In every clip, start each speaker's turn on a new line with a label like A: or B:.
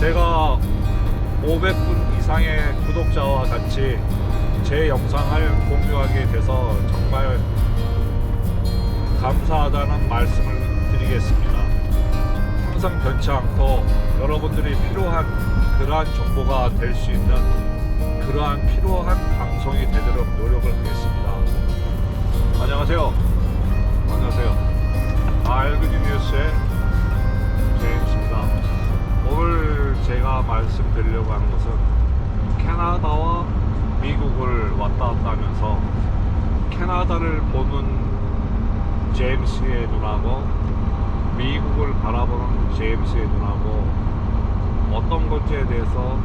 A: 제가 500분 이상의 구독자와 같이 제 영상을 공유하게 돼서 정말 감사하다는 말씀을 드리겠습니다. 항상 변치 않고 여러분들이 필요한 그러한 정보가 될 수 있는 그러한 필요한 방송이 되도록 노력을 하겠습니다. 안녕하세요. 바라보는 제임스의 눈하고 어떤 건지에 대해서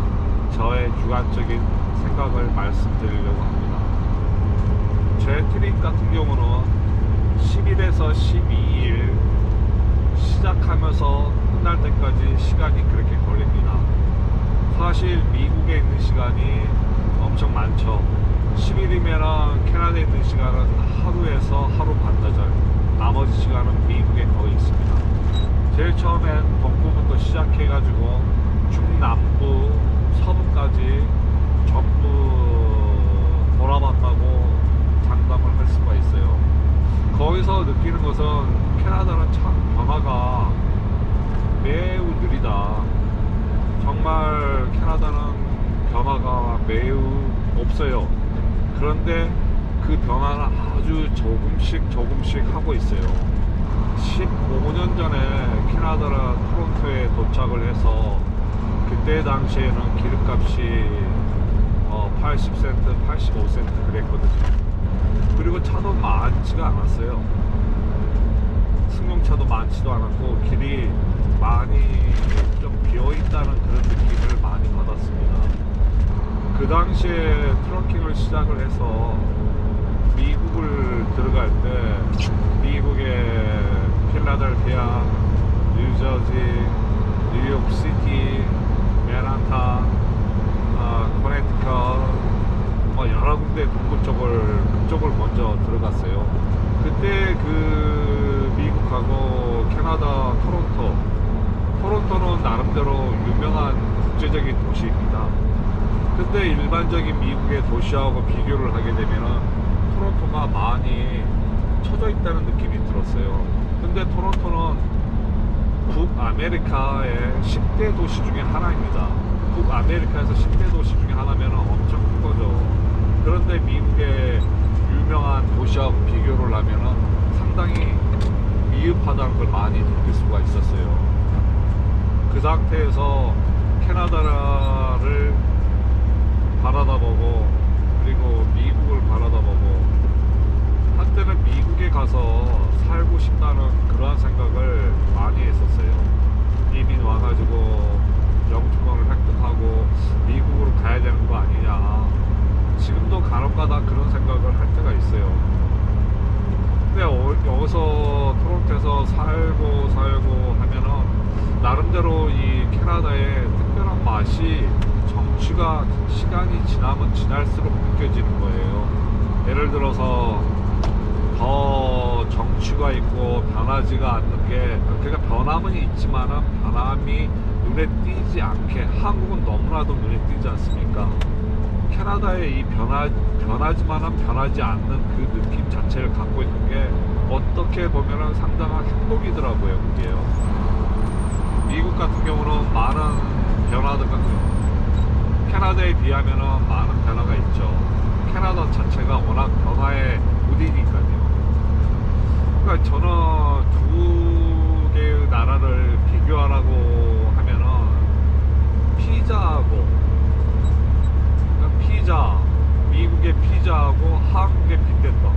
A: 저의 주관적인 생각을 말씀드리려고 합니다. 제 트립 같은 경우는 10일에서 12일 시작하면서 끝날 때까지 시간이 그렇게 걸립니다. 사실 미국에 있는 시간이 엄청 많죠. 10일이면 캐나다에 있는 시간은 하루에서 하루 반나절. 나머지 시간은 미국에 거의 있습니다. 제일 처음엔 동부부터 시작해가지고 중남부, 서부까지 전부 돌아봤다고 장담을 할 수가 있어요. 거기서 느끼는 것은 캐나다는 참 변화가 매우 느리다. 정말 캐나다는 변화가 매우 없어요. 그런데 그 변화는 아주 조금씩 조금씩 하고 있어요. 15년 전에 캐나다라 토론토에 도착을 해서 그때 당시에는 기름값이 어, 80센트, 85센트 그랬거든요. 그리고 차도 많지가 않았어요. 승용차도 많지도 않았고 길이 많이 좀 비어 있다는 그런 느낌을 많이 받았습니다. 그 당시에 트럭킹을 시작을 해서 미국을 들어갈 때 미국의 필라델피아, 뉴저지, 뉴욕시티, 맨하탄, 아, 코네티컷 뭐 여러 군데 동부 쪽을 그쪽을 먼저 들어갔어요. 그때 그 미국하고 캐나다 토론토 토론토는 나름대로 유명한 국제적인 도시입니다. 근데 일반적인 미국의 도시하고 비교를 하게 되면은 토론토가 많이 처져 있다는 느낌이 들었어요. 근데 토론토는 북아메리카의 10대 도시 중에 하나입니다. 북아메리카에서 10대 도시 중에 하나면 엄청 큰 거죠. 그런데 미국의 유명한 도시하고 비교를 하면은 상당히 미흡하다는 걸 많이 느낄 수가 있었어요. 그 상태에서 캐나다를 바라다보고 그리고 미국을 바라다보고 한때는 미국에 가서 살고 싶다는 그러한 생각을 많이 했었어요. 이민 와가지고 영주권을 획득하고 미국으로 가야 되는 거 아니냐. 지금도 간혹가다 그런 생각을 할 때가 있어요. 근데 어- 여기서 토론토에서 살고 살고 하면은 나름대로 이 캐나다의 특별한 맛이 정취가 시간이 지나면 지날수록 느껴지는 거예요. 예를 들어서 더 정취가 있고 변하지가 않는 게 그러니까 변함은 있지만은 변함이 눈에 띄지 않게 한국은 너무나도 눈에 띄지 않습니까? 캐나다의 이 변화 변하지만은 변하지 않는 그 느낌 자체를 갖고 있는 게 어떻게 보면은 상당한 행복이더라고요, 그게요. 미국 같은 경우는 많은 변화들과 캐나다에 비하면은 많은 변화가 있죠. 캐나다 자체가 워낙 변화의 무디니까요. 그러니까 저는 두 개의 나라를 비교하라고 하면은 피자하고 그러니까 피자 미국의 피자하고 한국의 빈대떡.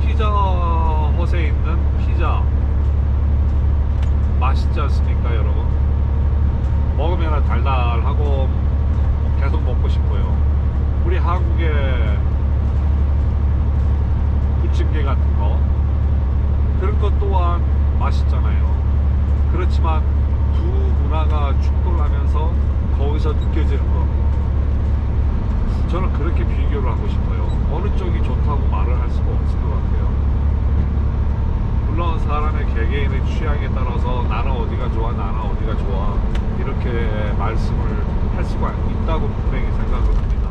A: 피자 헛에 있는 피자. 맛있지 않습니까 여러분? 먹으면 달달하고 계속 먹고 싶어요. 우리 한국의 부침개 같은 거 그런 것 또한 맛있잖아요 그렇지만 두 문화가 충돌하면서 거기서 느껴지는 거 저는 그렇게 비교를 하고 싶어요 어느 쪽이 좋다고 말을 할 수가 없을 것 같아요 물론 사람의 개개인의 취향에 따라서 나는 어디가 좋아 나는 어디가 좋아 이런 말씀을 할 수가 있다고 분명히 생각을 합니다.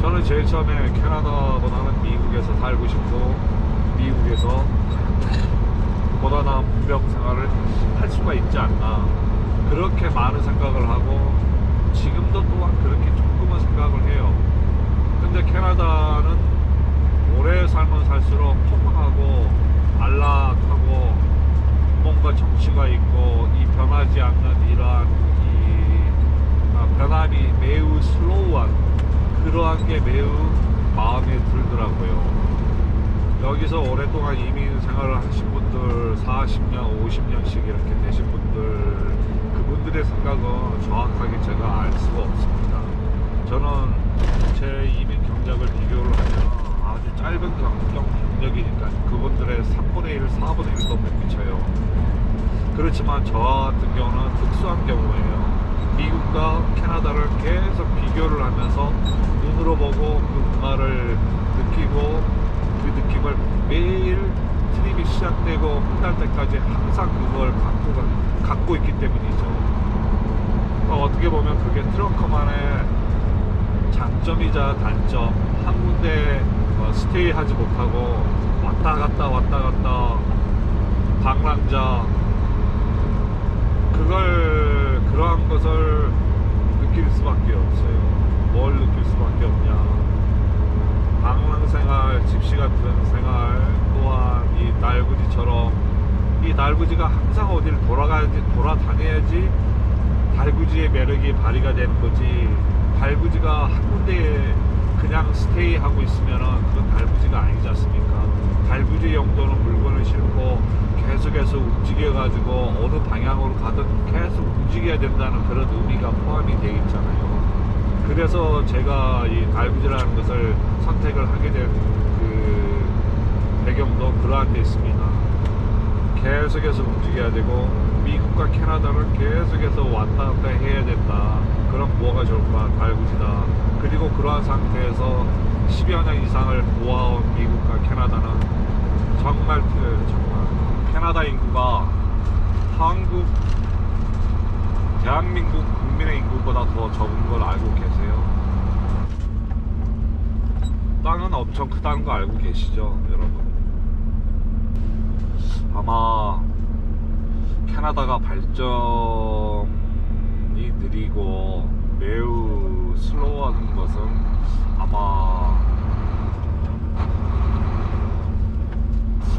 A: 저는 제일 처음에 캐나다보다는 미국에서 살고 싶고 미국에서 보다 나은 문병 생활을 할 수가 있지 않나 그렇게 많은 생각을 하고 지금도 또한 그렇게 조금은 생각을 해요. 근데 캐나다는 오래 살면 살수록 포근하고 안락하고 뭔가 정치가 있고 이 변하지 않는 이러한 이 아, 변함이 매우 슬로우한 그러한 게 매우 마음에 들더라고요. 여기서 오랫동안 이민 생활을 하신 분들 40년, 50년씩 이렇게 되신 분들 그분들의 생각은 정확하게 제가 알 수가 없습니다. 저는 제 이민 경력을 비교를 하면 아주 짧은 경, 경력이니까 그분들의 3분의 1, 4분의 1도 못 미쳐요. 그렇지만 저 같은 경우는 특수한 경우예요. 미국과 캐나다를 계속 비교를 하면서 눈으로 보고 그 문화를 느끼고 그 느낌을 매일 트립이 시작되고 끝날 때까지 항상 그걸 갖고, 가- 갖고 있기 때문이죠. 어, 어떻게 보면 그게 트렁크만의 장점이자 단점 한 군데 어, 스테이 하지 못하고 왔다 갔다 왔다 갔다 방랑자 그걸 그러한 것을 느낄 수밖에 없어요. 뭘 느낄 수밖에 없냐? 방랑 생활, 집시 같은 생활 또한 이 날구지처럼 이 날구지가 항상 어디를 돌아가야지 돌아다녀야지 달구지의 매력이 발휘가 되는 거지 달구지가 한 군데에 그냥 스테이 하고 있으면은 그건 달구지가 아니지 않습니까? 달구지 용도는 물건을 싣고 계속해서 움직여 가지고 어느 방향으로 가든 계속 움직여야 된다는 그런 의미가 포함이 되어 있잖아요. 그래서 제가 이 달구지라는 것을 선택을 하게 된 그 배경도 그러한 데 있습니다. 계속해서 움직여야 되고 미국과 캐나다를 계속해서 왔다 갔다 해야 된다. 그럼 뭐가 좋을까? 달구지다. 그리고 그러한 상태에서 10여 년 이상을 보아온 미국과 캐나다는 정말 그 정말 캐나다 인구가 한국 대한민국 국민의 인구보다 더 적은 걸 알고 계세요? 땅은 엄청 크다는 거 알고 계시죠, 여러분? 아마 캐나다가 발전이 느리고 매우 슬로우한 것은 아마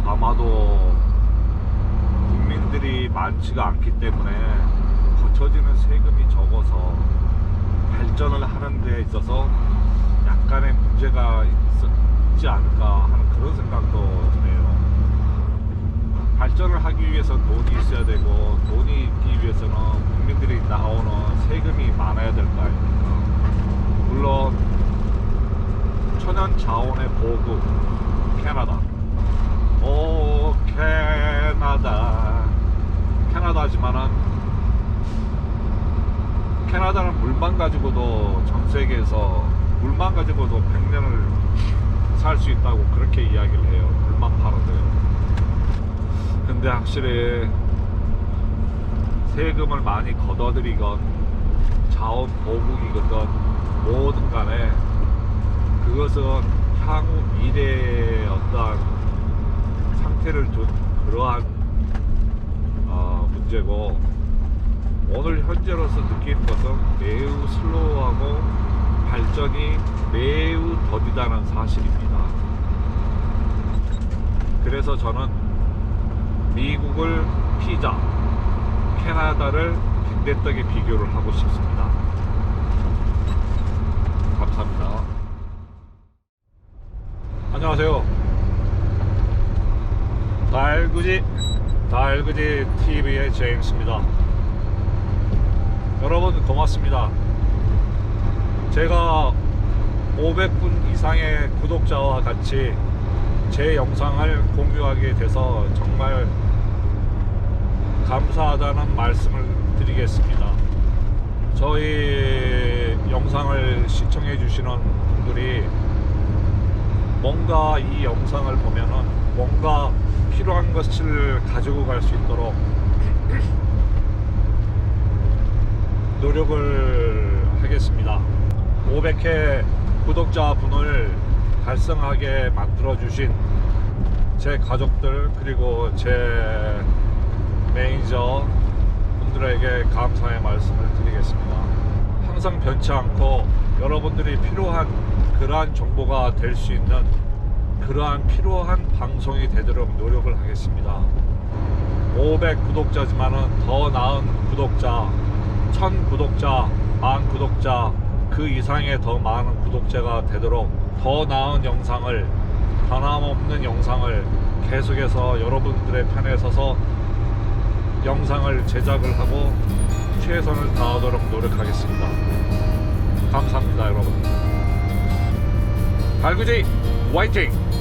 A: 아마도 국민들이 많지가 않기 때문에 거쳐지는 세금이 적어서 발전을 하는 데 있어서 약간의 문제가 있지 않을까 하는 그런 생각도 드네요. 발전을 하기 위해서 돈이 있어야 되고 돈이 있기 위해서는 국민들이 나오는 세금이 많아야 될 거 아닙니까? 물론 천연 자원의 보급 캐나다 오 캐나다 캐나다지만은 캐나다는 물만 가지고도 전 세계에서 물만 가지고도 100년을 살 수 있다고 그렇게 이야기를 해요. 물만 팔아도요. 근데 확실히 세금을 많이 걷어들이건 자원 보국이건 뭐든 간에 그것은 향후 미래의 어떠한 상태를 둔 그러한 어, 문제고 오늘 현재로서 느끼는 것은 매우 슬로우하고 발전이 매우 더디다는 사실입니다. 그래서 저는 미국을 피자, 캐나다를 빈대떡에 비교를 하고 싶습니다. 감사합니다. 안녕하세요. 달구지, 달구지 TV의 제임스입니다. 여러분 고맙습니다. 제가 500분 이상의 구독자와 같이 제 영상을 공유하게 돼서 정말 감사하다는 말씀을 드리겠습니다. 저희 영상을 시청해 주시는 분들이 뭔가 이 영상을 보면은 뭔가 필요한 것을 가지고 갈 수 있도록 노력을 하겠습니다. 500회 구독자분을 달성하게 만들어주신 제 가족들 그리고 제 매니저 분들에게 감사의 말씀을 드리겠습니다. 항상 변치 않고 여러분들이 필요한 그러한 정보가 될 수 있는 그러한 필요한 방송이 되도록 노력을 하겠습니다. 500 구독자지만은 더 나은 구독자, 1000 구독자, 만 구독자, 그 이상의 더 많은 구독자가 되도록 더 나은 영상을, 변함없는 영상을 계속해서 여러분들의 편에 서서 영상을 제작을 하고 최선을 다하도록 노력하겠습니다. 감사합니다, 여러분. 갈구지 화이팅!